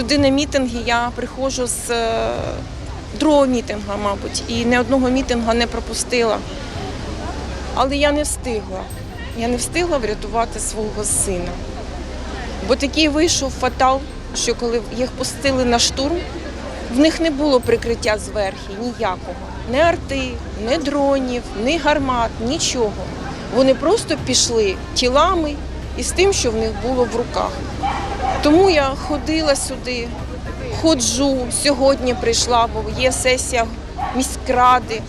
Сюди на мітинги я приходжу з е, другого мітинга, мабуть, і ні одного мітинга не пропустила. Але я не встигла. Я не встигла врятувати свого сина. Бо такий вийшов фатал, що коли їх пустили на штурм, в них не було прикриття зверху ніякого. Ні арти, ні дронів, ні гармат, нічого. Вони просто пішли тілами і з тим, що в них було в руках. Тому я ходила сюди, ходжу, сьогодні прийшла, бо є сесія міськради.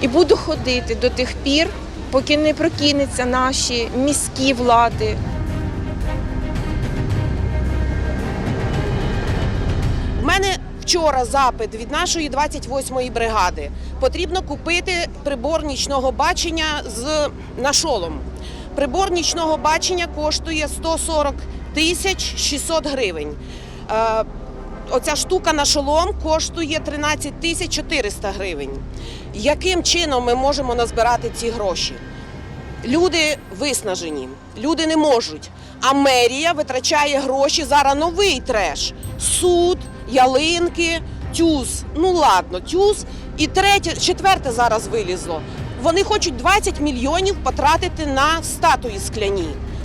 І буду ходити до тих пір, поки не прокинуться наші міські влади. В мене вчора запит від нашої 28-ї бригади. Потрібно купити прибор нічного бачення з нашолом. Прибор нічного бачення коштує 140 тисяч 600 гривень. Е, Оця штука на шолом коштує 13 тисяч 400 гривень. Яким чином ми можемо назбирати ці гроші? Люди виснажені, люди не можуть. А мерія витрачає гроші зараз новий треш. Суд, ялинки, тюз. Ну ладно, тюз. І третє, четверте зараз вилізло. Вони хочуть 20 мільйонів потратити на статуї скляні.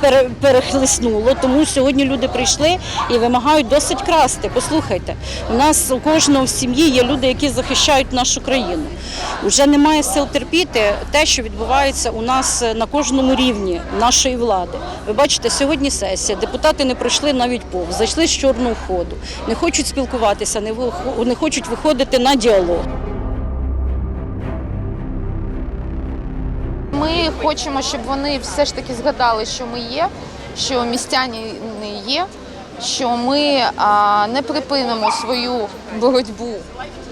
пере- перехлиснуло, тому сьогодні люди прийшли і вимагають досить красти. Послухайте, у нас у кожного в сім'ї є люди, які захищають нашу країну. Уже немає сил терпіти те, що відбувається у нас на кожному рівні нашої влади. Ви бачите, сьогодні сесія. Депутати не пройшли навіть повз, зайшли з чорного ходу, не хочуть спілкуватися, не хочуть виходити на діалог. Ми хочемо, щоб вони все ж таки згадали, що ми є, що містяни є, що ми не припинимо свою боротьбу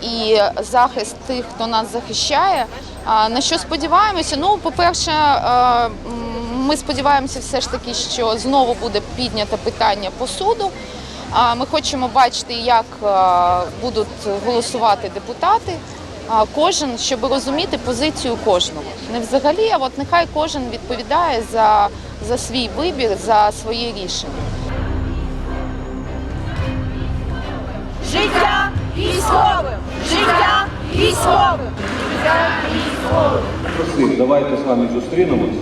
і захист тих, хто нас захищає. На що сподіваємося? Ну, по-перше, ми сподіваємося, все ж таки, що знову буде піднято питання по суду. Ми хочемо бачити, як будуть голосувати депутати. А, Кожен, щоб розуміти позицію кожного. Не взагалі, а от нехай кожен відповідає за, за свій вибір, за своє рішення. Життя військовим! Життя військовим! Просив, давайте з вами зустрінемось.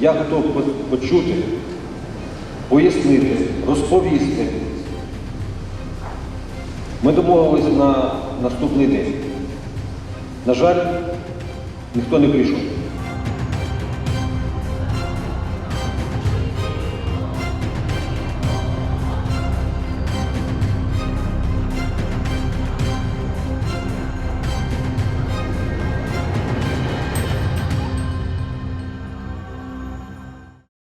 Я готов почути, пояснити, розповісти. Ми домовилися на наступний день. На жаль, ніхто не прийшов.